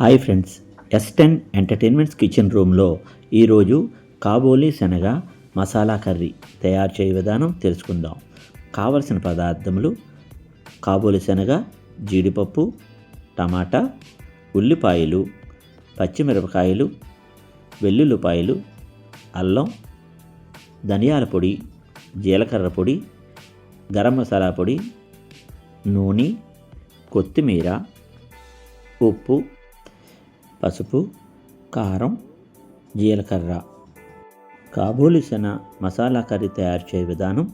Hi friends S ten entertainments kitchen రూమ్లో ఈరోజు కాబోలి శనగ మసాలా కర్రీ తయారు చేయ విధానం తెలుసుకుందాం. కావలసిన పదార్థములు కాబోలి శనగ జీడిపప్పు టమాటా ఉల్లిపాయలు పచ్చిమిరపకాయలు వెల్లుల్లిపాయలు అల్లం ధనియాల పొడి జీలకర్ర పొడి గరం మసాలా పొడి నూనె కొత్తిమీర ఉప్పు పసుపు కారం జీలకర్ర కాబూలి శన మసాలా కర్రీ తయారు చేయ విధానం.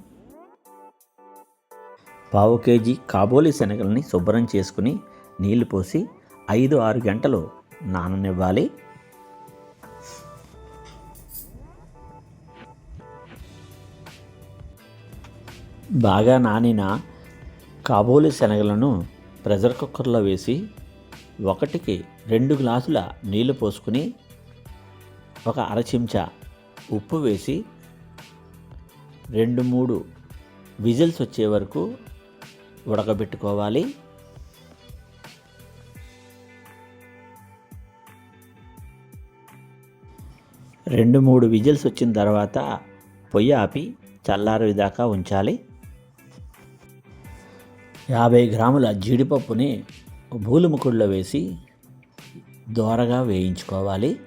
పావు కేజీ కాబూలి శనగల్ని శుభ్రం చేసుకుని నీళ్ళు పోసి ఐదు ఆరు గంటలు నాననివ్వాలి. బాగా నానిన కాబూలి శనగలను ప్రెషర్ కుక్కర్లో వేసి ఒకటికి రెండు గ్లాసుల నీళ్ళు పోసుకుని ఒక అర చెంచా ఉప్పు వేసి రెండు మూడు విజిల్స్ వచ్చే వరకు ఉడకబెట్టుకోవాలి. రెండు మూడు విజిల్స్ వచ్చిన తర్వాత పొయ్యి ఆపి చల్లారేదాకా ఉంచాలి. యాభై గ్రాముల జీడిపప్పుని బూలుముకుడులో వేసి దోరగా వేయించుకోవాలి.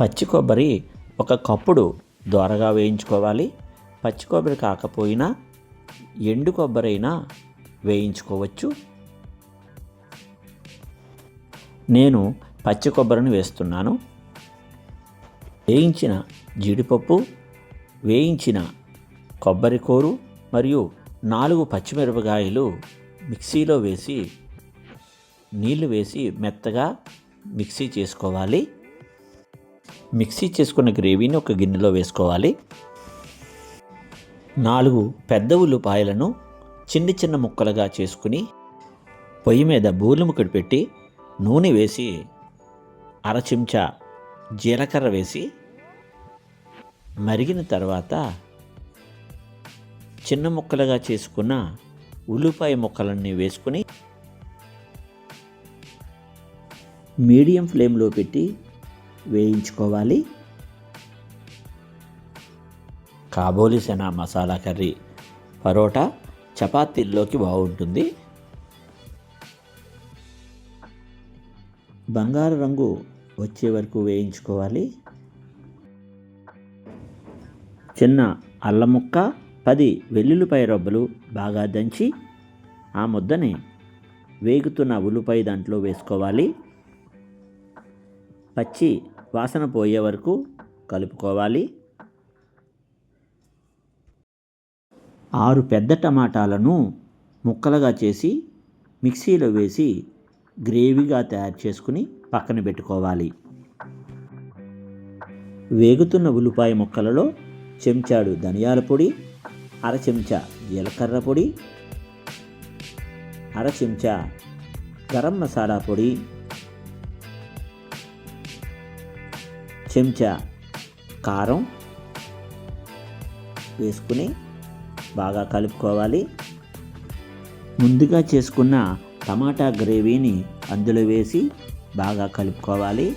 పచ్చి కొబ్బరి ఒక కప్పుడు దోరగా వేయించుకోవాలి. పచ్చి కొబ్బరి కాకపోయినా ఎండు కొబ్బరి అయినా వేయించుకోవచ్చు. నేను పచ్చి కొబ్బరిని వేస్తున్నాను. వేయించిన జీడిపప్పు వేయించిన కొబ్బరి కూరు మరియు నాలుగు పచ్చిమిరపకాయలు మిక్సీలో వేసి నీళ్ళు వేసి మెత్తగా మిక్సీ చేసుకోవాలి. మిక్సీ చేసుకున్న గ్రేవీని ఒక గిన్నెలో వేసుకోవాలి. నాలుగు పెద్ద ఉల్లిపాయలను చిన్న చిన్న ముక్కలుగా చేసుకుని పొయ్యి మీద బూలుముకుడు పెట్టి నూనె వేసి అర చెంచా జీలకర్ర వేసి మరిగిన తర్వాత చిన్న ముక్కలుగా చేసుకున్న ఉల్లిపాయ ముక్కలన్నీ వేసుకుని మీడియం ఫ్లేమ్లో పెట్టి వేయించుకోవాలి. కాబోలి సెనా మసాలా కర్రీ పరోటా చపాతీల్లోకి బాగుంటుంది. బంగారు రంగు వచ్చే వరకు వేయించుకోవాలి. చిన్న అల్లం ముక్క పది వెల్లుల్లిపాయ రొబ్బలు బాగా దంచి ఆ ముద్దని వేగుతున్న ఉల్లిపాయ దాంట్లో వేసుకోవాలి. పచ్చి వాసన పోయే వరకు కలుపుకోవాలి. ఆరు పెద్ద టమాటాలను ముక్కలుగా చేసి మిక్సీలో వేసి గ్రేవీగా తయారు చేసుకుని పక్కన పెట్టుకోవాలి. వేగుతున్న ఉల్లిపాయ ముక్కలలో చెంచాడు ధనియాల పొడి అర చెంచా జీలకర్ర పొడి అర చెంచా గరం మసాలా పొడి చెంచా కారం వేసుకుని బాగా కలుపుకోవాలి. ముందుగా చేసుకున్న టమాటా గ్రేవీని అందులో వేసి బాగా కలుపుకోవాలి.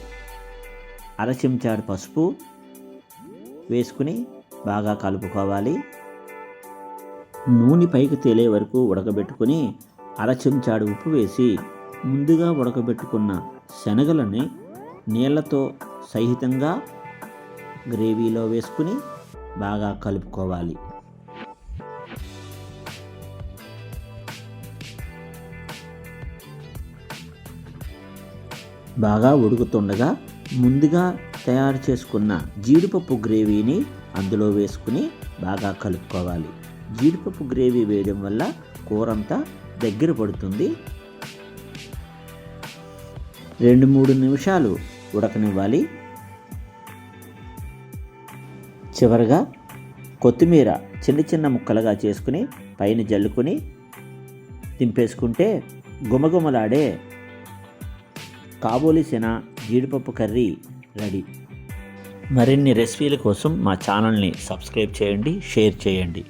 అర చెంచాడు పసుపు వేసుకుని బాగా కలుపుకోవాలి. నూనె పైకి తేలే వరకు ఉడకబెట్టుకుని అర చెంచాడు ఉప్పు వేసి ముందుగా ఉడకబెట్టుకున్న శనగలని నీళ్ళతో సహితంగా గ్రేవీలో వేసుకుని బాగా కలుపుకోవాలి. బాగా ఉడుకుతుండగా ముందుగా తయారు చేసుకున్న జీడిపప్పు గ్రేవీని అందులో వేసుకుని బాగా కలుపుకోవాలి. జీడిపప్పు గ్రేవీ వేయడం వల్ల కూరంతా దగ్గర పడుతుంది. రెండు మూడు నిమిషాలు ఉడకనివ్వాలి. చివరగా కొత్తిమీర చిన్న చిన్న ముక్కలుగా చేసుకుని పైన జల్లుకుని దింపేసుకుంటే గుమగుమలాడే కాబోలిసిన జీడిపప్పు కర్రీ రెడీ. మరిన్ని రెసిపీల కోసం మా ఛానల్ని సబ్స్క్రైబ్ చేయండి షేర్ చేయండి.